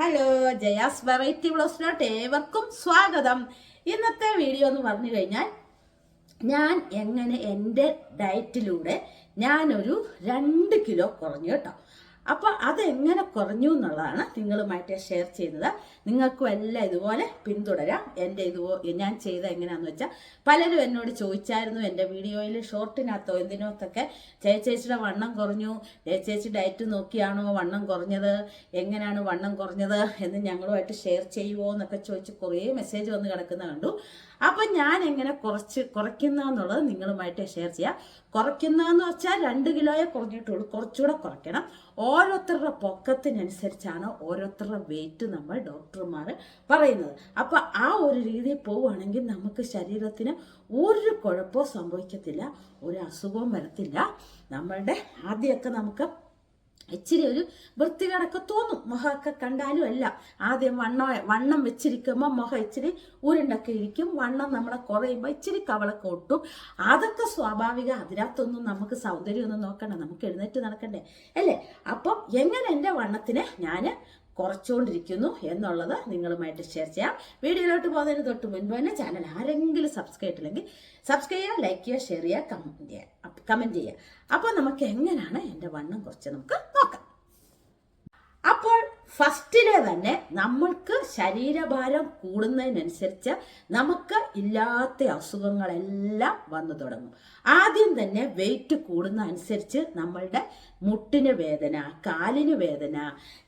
Hello Jaya's variety ബ്ലോസിലോട്ട് ഏവർക്കും സ്വാഗതം. ഇന്നത്തെ വീഡിയോ എന്ന് പറഞ്ഞു കഴിഞ്ഞാൽ ഞാൻ എങ്ങനെ എന്റെ ഡയറ്റിലൂടെ ഞാനൊരു രണ്ട് കിലോ കുറഞ്ഞു കേട്ടോ. അപ്പോൾ അതെങ്ങനെ കുറഞ്ഞു എന്നുള്ളതാണ് നിങ്ങളുമായിട്ട് ഷെയർ ചെയ്യുന്നത്. നിങ്ങൾക്കും എല്ലാം ഇതുപോലെ പിന്തുടരാം. എന്റെ ഇതുപോ ഞാൻ ചെയ്ത എങ്ങനെയാണെന്ന് വെച്ചാൽ പലരും എന്നോട് ചോദിച്ചായിരുന്നു എന്റെ വീഡിയോയിൽ ഷോർട്ടിനകത്തോ എന്തിനകത്തൊക്കെ ചേച്ചേച്ചിയുടെ വണ്ണം കുറഞ്ഞു ചേച്ചേച്ചി ഡയറ്റ് നോക്കിയാണോ വണ്ണം കുറഞ്ഞത് എങ്ങനെയാണ് വണ്ണം കുറഞ്ഞത് എന്ന് ഞങ്ങളുമായിട്ട് ഷെയർ ചെയ്യുമോ എന്നൊക്കെ ചോദിച്ച് കുറേ മെസ്സേജ് വന്ന് കിടക്കുന്ന കണ്ടു. അപ്പം ഞാൻ എങ്ങനെ കുറച്ച് കുറയ്ക്കുന്ന എന്നുള്ളത് നിങ്ങളുമായിട്ട് ഷെയർ ചെയ്യാം. കുറയ്ക്കുന്നതെന്ന് വെച്ചാൽ രണ്ട് കിലോയെ കുറഞ്ഞിട്ടുള്ളൂ. കുറച്ചുകൂടെ കുറയ്ക്കണം. ഓരോരുത്തരുടെ പൊക്കത്തിനനുസരിച്ചാണ് ഓരോരുത്തരുടെ വെയിറ്റ് നമ്മൾ ഡോക്ടർമാർ പറയുന്നത്. അപ്പോൾ ആ ഒരു രീതിയിൽ പോവുകയാണെങ്കിൽ നമുക്ക് ശരീരത്തിന് ഒരു കുഴപ്പവും സംഭവിക്കത്തില്ല. ഒരു അസുഖവും വരത്തില്ല. നമ്മളുടെ ആദ്യമൊക്കെ നമുക്ക് ഇച്ചിരി ഒരു വൃത്തികേടൊക്കെ തോന്നും. മുഖമൊക്കെ കണ്ടാലും അല്ല. ആദ്യം വണ്ണ വണ്ണം വെച്ചിരിക്കുമ്പോൾ മുഖം ഇച്ചിരി ഉരുണ്ടൊക്കെ ഇരിക്കും. വണ്ണം നമ്മളെ കുറയുമ്പോൾ ഇച്ചിരി കവളൊക്കെ ഒട്ടും. അതൊക്കെ സ്വാഭാവിക. അതിനകത്തൊന്നും നമുക്ക് സൗന്ദര്യമൊന്നും നോക്കണ്ട. നമുക്ക് എഴുന്നേറ്റ് നടക്കണ്ടേ. അല്ലേ? അപ്പം എങ്ങനെ എന്റെ വണ്ണത്തിനെ ഞാൻ കുറച്ചുകൊണ്ടിരിക്കുന്നു എന്നുള്ളത് നിങ്ങളുമായിട്ട് ഷെയർ ചെയ്യാം. വീഡിയോയിലോട്ട് പോകുന്നതിന് തൊട്ട് മുൻപ് തന്നെ ചാനൽ ആരെങ്കിലും സബ്സ്ക്രൈബ് ചെയ്തില്ലെങ്കിൽ സബ്സ്ക്രൈബ് ചെയ്യുക ലൈക്ക് ചെയ്യുക ഷെയർ ചെയ്യുക കമന്റ് ചെയ്യുക. കമന്റ് ചെയ്യുക. അപ്പോൾ നമുക്ക് എങ്ങനെയാണ് എന്റെ വണ്ണം കുറച്ച് നമുക്ക് അപ്പോൾ ഫസ്റ്റിലെ തന്നെ നമ്മൾക്ക് ശരീരഭാരം കൂടുന്നതിനനുസരിച്ച് നമുക്ക് ഇല്ലാത്ത അസുഖങ്ങളെല്ലാം വന്നു തുടങ്ങും. ആദ്യം തന്നെ വെയിറ്റ് കൂടുന്ന അനുസരിച്ച് നമ്മളുടെ മുട്ടിന് വേദന കാലിന് വേദന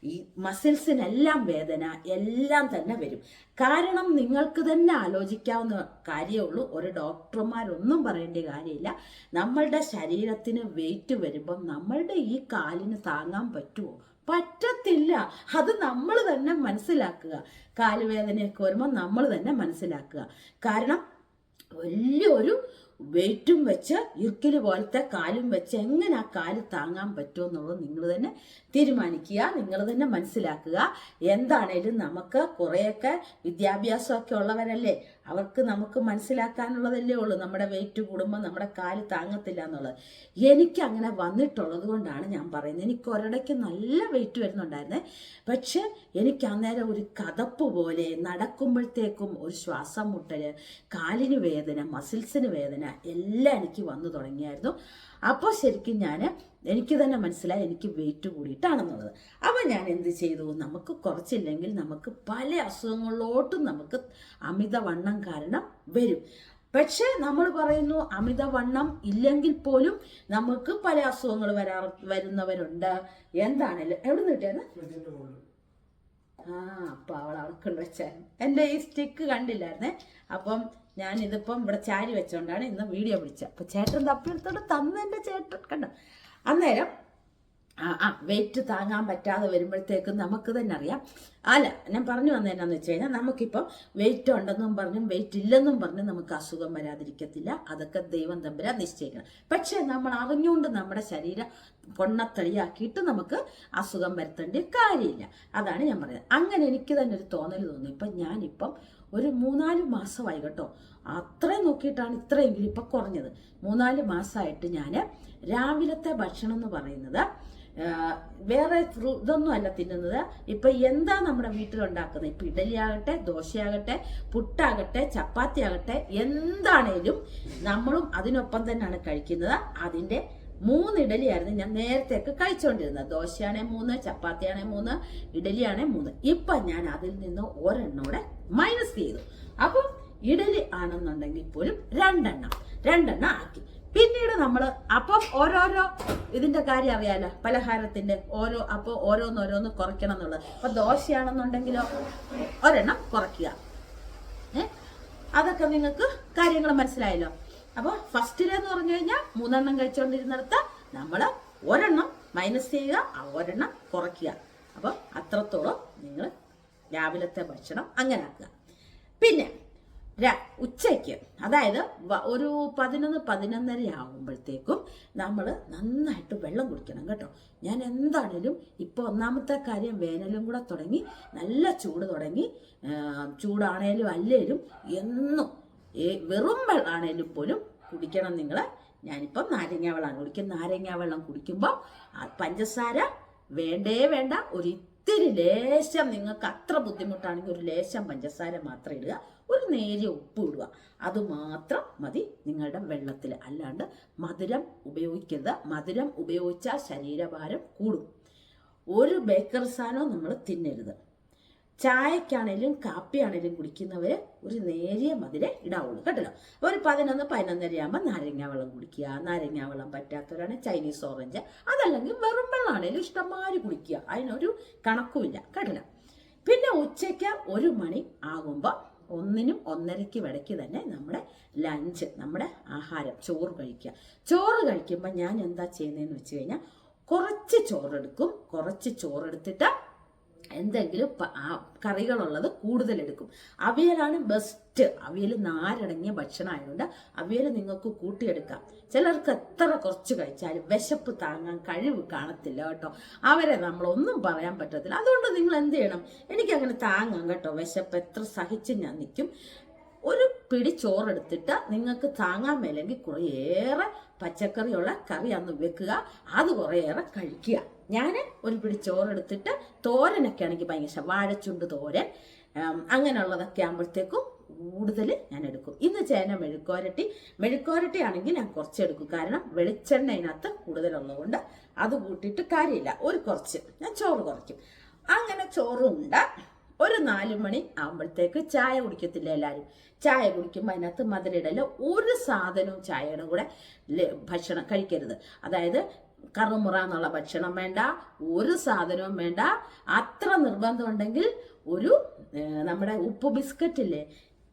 ഈ മസിൽസിനെല്ലാം വേദന എല്ലാം തന്നെ വരും. കാരണം നിങ്ങൾക്ക് തന്നെ ആലോചിക്കാവുന്ന കാര്യമേ ഉള്ളൂ ഒരു ഡോക്ടർമാരൊന്നും പറയേണ്ട കാര്യമില്ല. നമ്മളുടെ ശരീരത്തിന് വെയിറ്റ് വരുമ്പം നമ്മളുടെ ഈ കാലിന് താങ്ങാൻ പറ്റുമോ? പറ്റത്തില്ല. അത് നമ്മൾ തന്നെ മനസ്സിലാക്കുക. കാലുവേദനയൊക്കെ വരുമ്പോൾ നമ്മൾ തന്നെ മനസ്സിലാക്കുക. കാരണം വലിയൊരു വെയിറ്റും വെച്ച് ഇർക്കിൽ പോലത്തെ കാലും വെച്ച് എങ്ങനെ ആ കാൽ താങ്ങാൻ പറ്റുമോ എന്നുള്ളത് നിങ്ങൾ തന്നെ തീരുമാനിക്കുക. നിങ്ങൾ തന്നെ മനസ്സിലാക്കുക. എന്താണേലും നമുക്ക് കുറേയൊക്കെ വിദ്യാഭ്യാസമൊക്കെ ഉള്ളവരല്ലേ? അവർക്ക് നമുക്ക് മനസ്സിലാക്കാനുള്ളതല്ലേ ഉള്ളൂ. നമ്മുടെ വെയിറ്റ് കൂടുമ്പോൾ നമ്മുടെ കാൽ താങ്ങത്തില്ല എന്നുള്ളത്. എനിക്ക് അങ്ങനെ വന്നിട്ടുള്ളത് കൊണ്ടാണ് ഞാൻ പറയുന്നത്. എനിക്ക് ഒരിടയ്ക്ക് നല്ല വെയിറ്റ് വരുന്നുണ്ടായിരുന്നേ. പക്ഷെ എനിക്ക് അന്നേരം ഒരു കതപ്പ് പോലെ നടക്കുമ്പോഴത്തേക്കും ഒരു ശ്വാസം മുട്ടൽ കാലിന് വേദന മസിൽസിന് വേദന എല്ലാം എനിക്ക് വന്നു തുടങ്ങിയായിരുന്നു. അപ്പോൾ ശരിക്കും ഞാൻ എനിക്ക് തന്നെ മനസ്സിലായി എനിക്ക് വെയിറ്റ് കൂടിയിട്ടാണെന്നുള്ളത്. അപ്പോൾ ഞാൻ എന്ത് ചെയ്തു? നമുക്ക് കുറച്ചില്ലെങ്കിൽ നമുക്ക് പല അസുഖങ്ങളിലോട്ടും നമുക്ക് അമിതവണ്ണം കാരണം വരും. പക്ഷേ നമ്മൾ പറയുന്നു അമിതവണ്ണം ഇല്ലെങ്കിൽ പോലും നമുക്ക് പല അസുഖങ്ങൾ വരാ വരുന്നവരുണ്ട്. എന്താണല്ലോ എവിടെ നിന്ന് കിട്ടിയത്? ആ അപ്പം അവൾ അവൾക്കുണ്ട് വെച്ചായിരുന്നു എന്റെ ഈ സ്റ്റിക്ക് കണ്ടില്ലായിരുന്നേ? അപ്പം ഞാൻ ഇതിപ്പം ഇവിടെ ചാരി വെച്ചോണ്ടാണ് ഇന്ന് വീഡിയോ പിടിച്ചത്. അപ്പൊ ചേട്ടൻ തപ്പിയെടുത്തോണ്ട് തന്നെ ചേട്ടൻ. കണ്ടോ? അന്നേരം വെയിറ്റ് താങ്ങാൻ പറ്റാതെ വരുമ്പോഴത്തേക്കും നമുക്ക് തന്നെ അറിയാം. അല്ല ഞാൻ പറഞ്ഞു വന്നതെന്നാന്ന് വെച്ച് കഴിഞ്ഞാൽ നമുക്കിപ്പം വെയിറ്റ് ഉണ്ടെന്നും പറഞ്ഞും വെയിറ്റ് ഇല്ലെന്നും പറഞ്ഞും നമുക്ക് അസുഖം വരാതിരിക്കത്തില്ല. അതൊക്കെ ദൈവം തമ്പുരാൻ നിശ്ചയിക്കണം. പക്ഷേ നമ്മൾ അറിഞ്ഞുകൊണ്ട് നമ്മുടെ ശരീരം പൊണ്ണത്തളിയാക്കിയിട്ട് നമുക്ക് അസുഖം വരുത്തേണ്ട കാര്യമില്ല. അതാണ് ഞാൻ പറയുന്നത്. അങ്ങനെ എനിക്ക് തന്നെ ഒരു തോന്നൽ തോന്നി. ഇപ്പം ഞാനിപ്പം ഒരു മൂന്നാൽ മാസമായി കേട്ടോ. അത്രയും നോക്കിയിട്ടാണ് ഇത്രയെങ്കിലും ഇപ്പം കുറഞ്ഞത്. മൂന്നാൽ മാസമായിട്ട് ഞാൻ രാവിലത്തെ ഭക്ഷണം എന്ന് പറയുന്നത് വേറെ ഫ്രൂ ഇതൊന്നും അല്ല തിന്നുന്നത്. ഇപ്പൊ എന്താ നമ്മുടെ വീട്ടിലുണ്ടാക്കുന്നത്? ഇപ്പൊ ഇഡലി ആകട്ടെ ദോശയാകട്ടെ പുട്ടാകട്ടെ ചപ്പാത്തി ആകട്ടെ എന്താണേലും നമ്മളും അതിനൊപ്പം തന്നെയാണ് കഴിക്കുന്നത്. അതിന്റെ മൂന്ന് ഇഡലിയായിരുന്നു ഞാൻ നേരത്തെയൊക്കെ കഴിച്ചുകൊണ്ടിരുന്നത് ദോശയാണെ മൂന്ന് ചപ്പാത്തിയാണെ മൂന്ന് ഇഡലിയാണെ മൂന്ന്. ഇപ്പൊ ഞാൻ അതിൽ നിന്ന് ഒരെണ്ണോടെ മൈനസ് ചെയ്തു. അപ്പം ഇഡലി ആണെന്നുണ്ടെങ്കിൽ പോലും രണ്ടെണ്ണം. രണ്ടെണ്ണം ആക്കി. പിന്നീട് നമ്മൾ അപ്പം ഓരോരോ ഇതിന്റെ കാര്യം അറിയാലോ പലഹാരത്തിന്റെ ഓരോ അപ്പോൾ ഓരോന്നോരോന്ന് കുറയ്ക്കണം എന്നുള്ളത്. അപ്പൊ ദോശയാണെന്നുണ്ടെങ്കിലോ ഒരെണ്ണം കുറയ്ക്കുക. അതൊക്കെ നിങ്ങൾക്ക് കാര്യങ്ങൾ മനസ്സിലായല്ലോ. അപ്പോൾ ഫസ്റ്റിലെന്ന് പറഞ്ഞു കഴിഞ്ഞാൽ മൂന്നെണ്ണം കഴിച്ചുകൊണ്ടിരുന്നിടത്ത് നമ്മൾ ഒരെണ്ണം മൈനസ് ചെയ്യുക ആ ഒരെണ്ണം കുറയ്ക്കുക. അപ്പം അത്രത്തോളം നിങ്ങൾ രാവിലത്തെ ഭക്ഷണം അങ്ങനെ ആക്കുക. പിന്നെ ഉച്ചയ്ക്ക്. അതായത് ഒരു പതിനൊന്ന് പതിനൊന്നര ആകുമ്പോഴത്തേക്കും നമ്മൾ നന്നായിട്ട് വെള്ളം കുടിക്കണം കേട്ടോ. ഞാൻ എന്താണേലും ഇപ്പോൾ ഒന്നാമത്തെ കാര്യം വേനലും കൂടെ തുടങ്ങി നല്ല ചൂട് തുടങ്ങി ചൂടാണേലും അല്ലേലും എന്നും വെറും വെള്ളമാണേലും പോലും കുടിക്കണം നിങ്ങൾ ഞാനിപ്പം നാരങ്ങ വെള്ളമാണ് കുടിക്കുന്നത്. നാരങ്ങ വെള്ളം കുടിക്കുമ്പോൾ പഞ്ചസാര വേണ്ടേ വേണ്ട ഒരു ഒത്തിരി ലേശം നിങ്ങൾക്ക് അത്ര ബുദ്ധിമുട്ടാണെങ്കിൽ ഒരു ലേശം പഞ്ചസാര മാത്രം ഇടുക. ഒരു നേരിയ ഉപ്പ് ഇടുക. അത് മാത്രം മതി നിങ്ങളുടെ വെള്ളത്തിൽ. അല്ലാണ്ട് മധുരം ഉപയോഗിക്കരുത്. മധുരം ഉപയോഗിച്ചാൽ ശരീരഭാരം കൂടും. ഒരു ബേക്കർ സാധനവും നമ്മൾ തിന്നരുത്. ചായക്കാണേലും കാപ്പിയാണേലും കുടിക്കുന്നവർ ഒരു നേരിയ മധുര ഇടാവുള്ളൂ കേട്ടല്ലോ. ഒരു പതിനൊന്ന് പതിനൊന്നര ആകുമ്പോൾ നാരങ്ങ വെള്ളം കുടിക്കുക. നാരങ്ങ വെള്ളം പറ്റാത്തവരാണ് ചൈനീസ് ഓറഞ്ച്. അതല്ലെങ്കിൽ വെറും വെള്ളമാണേലും ഇഷ്ടംമാതിരി കുടിക്കുക. അതിനൊരു കണക്കുമില്ല കേട്ടല്ലോ. പിന്നെ ഉച്ചയ്ക്ക് ഒരു മണി ആകുമ്പോൾ ഒന്നിനും ഒന്നരയ്ക്ക് ഇടയ്ക്ക് തന്നെ നമ്മുടെ ലഞ്ച് നമ്മുടെ ആഹാരം ചോറ് കഴിക്കുക. ചോറ് കഴിക്കുമ്പോൾ ഞാൻ എന്താ ചെയ്യുന്നതെന്ന് വെച്ച് കഴിഞ്ഞാൽ കുറച്ച് ചോറെടുക്കും. കുറച്ച് ചോറെടുത്തിട്ട് എന്തെങ്കിലും കറികളുള്ളത് കൂടുതൽ എടുക്കും അവിയലാണ് ബെസ്റ്റ് അവിയൽ നാരടങ്ങിയ ഭക്ഷണമായതുകൊണ്ട് അവിയൽ നിങ്ങൾക്ക് കൂട്ടിയെടുക്കാം. ചിലർക്ക് എത്ര കുറച്ച് കഴിച്ചാലും വിശപ്പ് താങ്ങാൻ കഴിവ് കാണത്തില്ല കേട്ടോ. അവരെ നമ്മളൊന്നും പറയാൻ പറ്റത്തില്ല. അതുകൊണ്ട് നിങ്ങൾ എന്ത് ചെയ്യണം? എനിക്കങ്ങനെ താങ്ങാം കേട്ടോ. വിശപ്പ് എത്ര സഹിച്ച് ഞാൻ നിൽക്കും. ഒരു പിടി ചോറെടുത്തിട്ട് നിങ്ങൾക്ക് താങ്ങാൻ മേലെങ്കിൽ കുറേയേറെ പച്ചക്കറിയുള്ള കറി അന്ന് വെക്കുക. അത് കുറേയേറെ കഴിക്കുക. ഞാൻ ഒരു പിടി ചോറെടുത്തിട്ട് തോരനൊക്കെ ആണെങ്കിൽ ഭയങ്കര ഇഷ്ടം. വാഴച്ചുണ്ട് തോരൻ. അങ്ങനെയുള്ളതൊക്കെ ആകുമ്പോഴത്തേക്കും കൂടുതൽ ഞാൻ എടുക്കും. ഇന്ന് ചേന മെഴുക്കോരട്ടി മെഴുക്കോരട്ടി ആണെങ്കിൽ ഞാൻ കുറച്ച് എടുക്കും. കാരണം വെളിച്ചെണ്ണ അതിനകത്ത് കൂടുതലുള്ളതുകൊണ്ട് അത് കൂട്ടിയിട്ട് കാര്യമില്ല. ഒരു കുറച്ച്. ഞാൻ ചോറ് കുറയ്ക്കും. അങ്ങനെ ചോറുണ്ട ഒരു നാല് മണി ആകുമ്പോഴത്തേക്ക് ചായ കുടിക്കത്തില്ല എല്ലാവരും ചായ കുടിക്കുമ്പോൾ അതിനകത്ത് മധുരയിടല്ല ഒരു സാധനവും ചായയുടെ കൂടെ ഭക്ഷണം കഴിക്കരുത്. അതായത് കറുമുറ എന്നുള്ള ഭക്ഷണം വേണ്ട ഒരു സാധനവും വേണ്ട. അത്ര നിർബന്ധം ഉണ്ടെങ്കിൽ ഒരു നമ്മുടെ ഉപ്പ് ബിസ്ക്കറ്റില്ലേ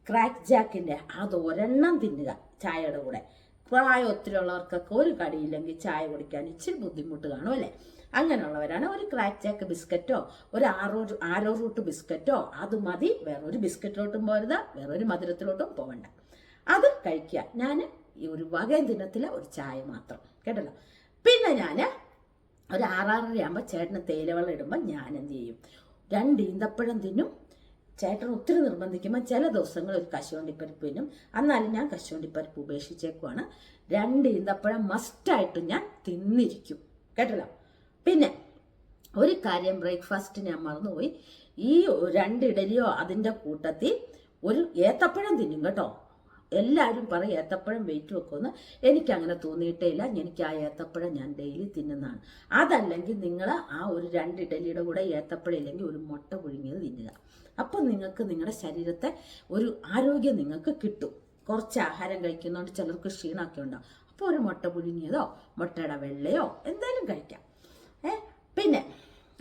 ക്രാക്ക് ജാക്കിന്റെ അത് ഒരെണ്ണം തിന്നുക ചായയുടെ കൂടെ. പ്രായം ഒത്തിരി ഉള്ളവർക്കൊക്കെ ഒരു കടിയില്ലെങ്കിൽ ചായ കുടിക്കാൻ ഇച്ചിരി ബുദ്ധിമുട്ട് കാണും അല്ലേ? അങ്ങനെയുള്ളവരാണ് ഒരു ക്രാക്ക് ജാക്ക് ബിസ്ക്കറ്റോ ഒരു ആറോ ആരോ റൂട്ട് ബിസ്ക്കറ്റോ അത് മതി. വേറൊരു ബിസ്ക്കറ്റിലോട്ടും പോരുത് വേറൊരു മധുരത്തിലോട്ടും പോകണ്ട അത് കഴിക്കുക. ഞാൻ ഈ ഒരു വകയും ദിനത്തിൽ ഒരു ചായ മാത്രം. കേട്ടല്ലോ? പിന്നെ ഞാൻ ഒരു ആറാറര ആകുമ്പോൾ ചേട്ടന് തേയിലവെള്ളം ഇടുമ്പോൾ ഞാൻ എന്ത് ചെയ്യും? രണ്ട് ഈന്തപ്പഴം തിന്നും. ചേട്ടൻ ഒത്തിരി നിർബന്ധിക്കുമ്പോൾ ചില ദിവസങ്ങൾ ഒരു കശുവണ്ടിപ്പരിപ്പ് തിന്നും. എന്നാലും ഞാൻ കശുവണ്ടിപ്പരിപ്പ് ഉപേക്ഷിച്ചേക്കുവാണ്. രണ്ട് ഈന്തപ്പഴം മസ്റ്റായിട്ട് ഞാൻ തിന്നിരിക്കും. കേട്ടല്ലോ? പിന്നെ ഒരു കാര്യം ബ്രേക്ക്ഫാസ്റ്റ് ഞാൻ മറന്നുപോയി. ഈ രണ്ട് ഇഡലിയോ അതിന്റെ കൂട്ടത്തിൽ ഒരു ഏത്തപ്പഴം തിന്നും കേട്ടോ. എല്ലാവരും പറയും ഏത്തപ്പഴം വെയിറ്റ് വെക്കുമെന്ന്. എനിക്കങ്ങനെ തോന്നിയിട്ടേ ഇല്ല എനിക്ക് ആ ഏത്തപ്പഴം ഞാൻ ഡെയിലി തിന്നുന്നതാണ്. അതല്ലെങ്കിൽ നിങ്ങൾ ആ ഒരു രണ്ട് ഇഡലിയുടെ കൂടെ ഏത്തപ്പഴം ഇല്ലെങ്കിൽ ഒരു മുട്ട പുഴുങ്ങിയത് തിന്നുക. അപ്പം നിങ്ങൾക്ക് നിങ്ങളുടെ ശരീരത്തെ ഒരു ആരോഗ്യം നിങ്ങൾക്ക് കിട്ടും. കുറച്ച് ആഹാരം കഴിക്കുന്നതുകൊണ്ട് ചിലർക്ക് ക്ഷീണമൊക്കെ ഉണ്ടാവും. അപ്പോൾ ഒരു മുട്ട പുഴുങ്ങിയതോ മുട്ടയുടെ വെള്ളയോ എന്തായാലും കഴിക്കാം. ഏ? പിന്നെ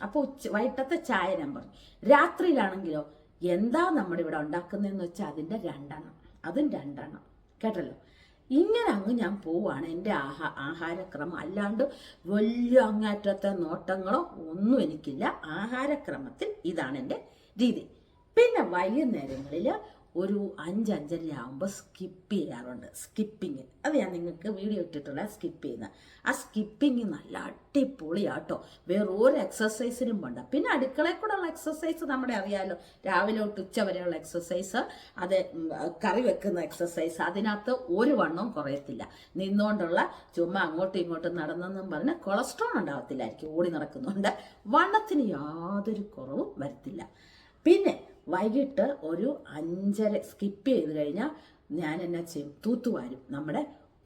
അപ്പോൾ ഉച്ച വൈകിട്ടത്തെ ചായ ഞാൻ പറഞ്ഞു. രാത്രിയിലാണെങ്കിലോ എന്താ നമ്മുടെ ഇവിടെ ഉണ്ടാക്കുന്നതെന്ന് വെച്ചാൽ അതിന്റെ രണ്ടെണ്ണം. അതും രണ്ടെണ്ണം. കേട്ടല്ലോ? ഇങ്ങനെ അങ്ങ് ഞാൻ പോവാണ് എന്റെ ആഹാ ആഹാരക്രമം. അല്ലാണ്ട് വലിയ അങ്ങേറ്റത്തെ നോട്ടങ്ങളോ ഒന്നും എനിക്കില്ല. ആഹാരക്രമത്തിൽ ഇതാണ് എന്റെ രീതി. പിന്നെ വൈകുന്നേരങ്ങളിൽ ഒരു അഞ്ച് സ്കിപ്പ് ചെയ്യാറുണ്ട്. സ്കിപ്പിങ് അത് ഞാൻ നിങ്ങൾക്ക് വീഡിയോ ഇട്ടിട്ടുള്ള സ്കിപ്പ് ചെയ്യുന്ന. ആ സ്കിപ്പിങ് നല്ല അടിപൊളിയാട്ടോ. വേറെ ഒരു എക്സസൈസിനും വേണ്ട. പിന്നെ അടുക്കളയിൽ കൂടെ ഉള്ള എക്സസൈസ് നമ്മുടെ അറിയാമല്ലോ രാവിലെ തൊട്ട് ഉച്ച വരെയുള്ള എക്സസൈസ് അത് കറി വെക്കുന്ന എക്സസൈസ് അതിനകത്ത് ഒരു വണ്ണവും കുറയത്തില്ല. നിന്നുകൊണ്ടുള്ള ചുമ്മാ അങ്ങോട്ടും ഇങ്ങോട്ടും നടന്നെന്നും പറഞ്ഞ് കൊളസ്ട്രോൾ ഉണ്ടാവത്തില്ലായിരിക്കും. ഓടി നടക്കുന്നുണ്ട്. വണ്ണത്തിന് യാതൊരു കുറവും വരത്തില്ല. പിന്നെ വൈകിട്ട് ഒരു അഞ്ചര സ്കിപ്പ് ചെയ്ത് കഴിഞ്ഞാൽ ഞാൻ എന്നാ ചെയ്യും തൂത്തുവാരും. നമ്മുടെ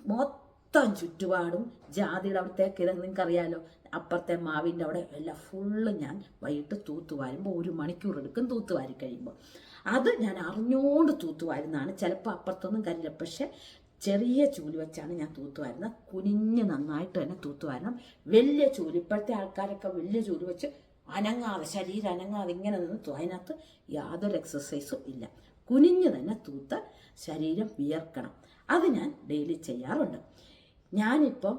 മൊത്തം ചുറ്റുപാടും ജാതിയുടെ അവിടത്തേക്ക് നിങ്ങൾക്ക് അറിയാലോ അപ്പുറത്തെ മാവിന്റെ അവിടെ എല്ലാം ഫുള്ള് ഞാൻ വൈകിട്ട് തൂത്തുവാരുമ്പോൾ ഒരു മണിക്കൂർ എടുക്കും തൂത്തുവാരി കഴിയുമ്പോൾ അത് ഞാൻ അറിഞ്ഞുകൊണ്ട് തൂത്തുവാരുന്നതാണ്. ചിലപ്പോൾ അപ്പുറത്തൊന്നും കരില്ല പക്ഷേ ചെറിയ ചൂൽ വെച്ചാണ് ഞാൻ തൂത്തുവാരുന്നത്. കുനിഞ്ഞ് നന്നായിട്ട് തന്നെ തൂത്തുവാരണം. വലിയ ചൂൽ ഇപ്പോഴത്തെ ആൾക്കാരൊക്കെ വലിയ ചൂൽ വെച്ച് അനങ്ങാതെ ശരീരം അനങ്ങാതെ ഇങ്ങനെ നിന്ന് അതിനകത്ത് യാതൊരു എക്സസൈസും ഇല്ല. കുനിഞ്ഞ് തന്നെ തൂത്ത് ശരീരം വിയർക്കണം. അത് ഞാൻ ഡെയിലി ചെയ്യാറുണ്ട്. ഞാനിപ്പം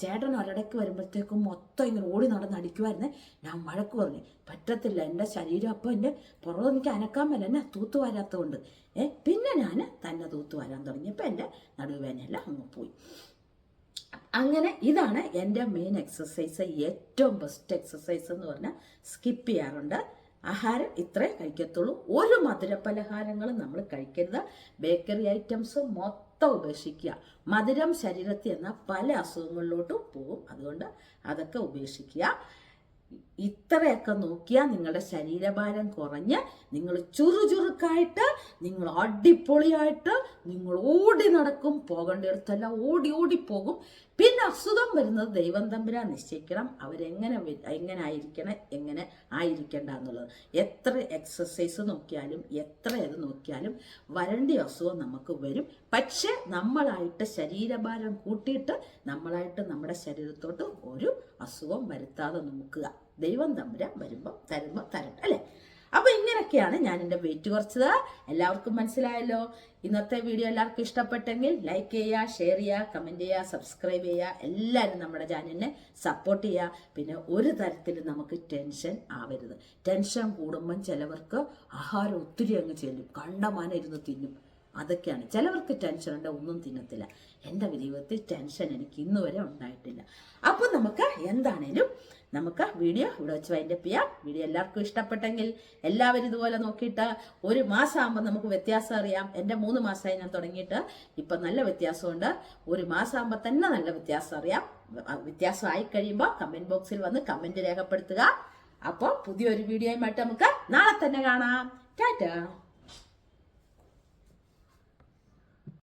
ചേട്ടൻ ഒരിടയ്ക്ക് വരുമ്പോഴത്തേക്കും മൊത്തം ഇങ്ങനെ ഓടി നടന്ന് അടിക്കുമായിരുന്നെ ഞാൻ വഴക്ക് പറഞ്ഞു പറ്റത്തില്ല എന്റെ ശരീരം അപ്പം എന്റെ പുറകെ എനിക്ക് അനക്കാൻ പറ്റില്ല എന്നെ തൂത്ത് വരാത്തതുകൊണ്ട്? ഏ പിന്നെ ഞാൻ തന്നെ തൂത്തു വരാൻ തുടങ്ങിയപ്പോൾ എന്റെ നടുവേദനയെല്ലാം അങ്ങ് പോയി. അങ്ങനെ ഇതാണ് എന്റെ മെയിൻ എക്സസൈസ് ഏറ്റവും ബെസ്റ്റ് എക്സസൈസ് എന്ന് പറഞ്ഞാൽ സ്കിപ്പ് ചെയ്യാറുണ്ട്. ആഹാരം ഇത്രേ കഴിക്കത്തുള്ളൂ. ഒരു മധുര പലഹാരങ്ങളും നമ്മൾ കഴിക്കരുത്. ബേക്കറി ഐറ്റംസ് മൊത്തം ഉപേക്ഷിക്കുക. മധുരം ശരീരത്തിൽ എന്ന പല അസുഖങ്ങളിലോട്ടും പോകും. അതുകൊണ്ട് അതൊക്കെ ഉപേക്ഷിക്കുക. ഇത്രയൊക്കെ നോക്കിയാൽ നിങ്ങളുടെ ശരീരഭാരം കുറഞ്ഞ് നിങ്ങൾ ചുറുചുറുക്കായിട്ട് നിങ്ങൾ അടിപൊളിയായിട്ട് നിങ്ങൾ ഓടി നടക്കും പോകേണ്ടിടത്തെല്ലാം ഓടി ഓടി പോകും. പിന്നെ അസുഖം വരുന്നത് ദൈവം തമ്പുരാൻ നിശ്ചയിക്കണം. അവരെങ്ങനെ എങ്ങനെ ആയിരിക്കണം എങ്ങനെ ആയിരിക്കേണ്ട എന്നുള്ളത്. എത്ര എക്സസൈസ് നോക്കിയാലും എത്ര ഇത് നോക്കിയാലും വരണ്ട അസുഖം നമുക്ക് വരും. പക്ഷെ നമ്മളായിട്ട് ശരീരഭാരം കൂട്ടിയിട്ട് നമ്മളായിട്ട് നമ്മുടെ ശരീരത്തോട്ട് ഒരു അസുഖം വരുത്താതെ നോക്കുക. ദൈവം തമ്പുരാൻ വരുമ്പോൾ തരുമ്പോൾ തരട്ടെ അല്ലേ? അപ്പൊ ഇങ്ങനെയൊക്കെയാണ് ഞാൻ എന്റെ വെയിറ്റ് കുറച്ചത്. എല്ലാവർക്കും മനസ്സിലായല്ലോ? ഇന്നത്തെ വീഡിയോ എല്ലാവർക്കും ഇഷ്ടപ്പെട്ടെങ്കിൽ ലൈക്ക് ചെയ്യുക ഷെയർ ചെയ്യുക കമന്റ് ചെയ്യുക സബ്സ്ക്രൈബ് ചെയ്യുക. എല്ലാവരും നമ്മുടെ ചാനലിനെ സപ്പോർട്ട് ചെയ്യുക. പിന്നെ ഒരു തരത്തിലും നമുക്ക് ടെൻഷൻ ആവരുത്. ടെൻഷൻ കൂടുമ്പം ചിലവർക്ക് ആഹാരം ഒത്തിരി അങ്ങ് ചെല്ലും. കണ്ടമാനം ഇരുന്ന് തിന്നും. അതൊക്കെയാണ്. ചിലവർക്ക് ടെൻഷൻ ഉണ്ട് ഒന്നും തിന്നത്തില്ല. എന്റെ ജീവിതത്തിൽ ടെൻഷൻ എനിക്ക് ഇന്നുവരെ ഉണ്ടായിട്ടില്ല. അപ്പോൾ നമുക്ക് എന്താണേലും നമുക്ക് വീഡിയോ ഇവിടെ വെച്ച് വൈൻഡപ്പ് ചെയ്യാം. വീഡിയോ എല്ലാവർക്കും ഇഷ്ടപ്പെട്ടെങ്കിൽ എല്ലാവരും ഇതുപോലെ നോക്കിയിട്ട് ഒരു മാസമാകുമ്പോൾ നമുക്ക് വ്യത്യാസം അറിയാം. എന്റെ മൂന്ന് മാസമായി ഞാൻ തുടങ്ങിയിട്ട് ഇപ്പം നല്ല വ്യത്യാസമുണ്ട്. ഒരു മാസമാകുമ്പോൾ തന്നെ നല്ല വ്യത്യാസം അറിയാം. വ്യത്യാസം ആയി കഴിയുമ്പോൾ കമന്റ് ബോക്സിൽ വന്ന് കമന്റ് രേഖപ്പെടുത്തുക. അപ്പോൾ പുതിയൊരു വീഡിയോയുമായിട്ട് നമുക്ക് നാളെ തന്നെ കാണാം. ടാറ്റാ.